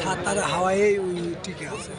সাঁতার হাওয়ায় ওই টিকে আছে।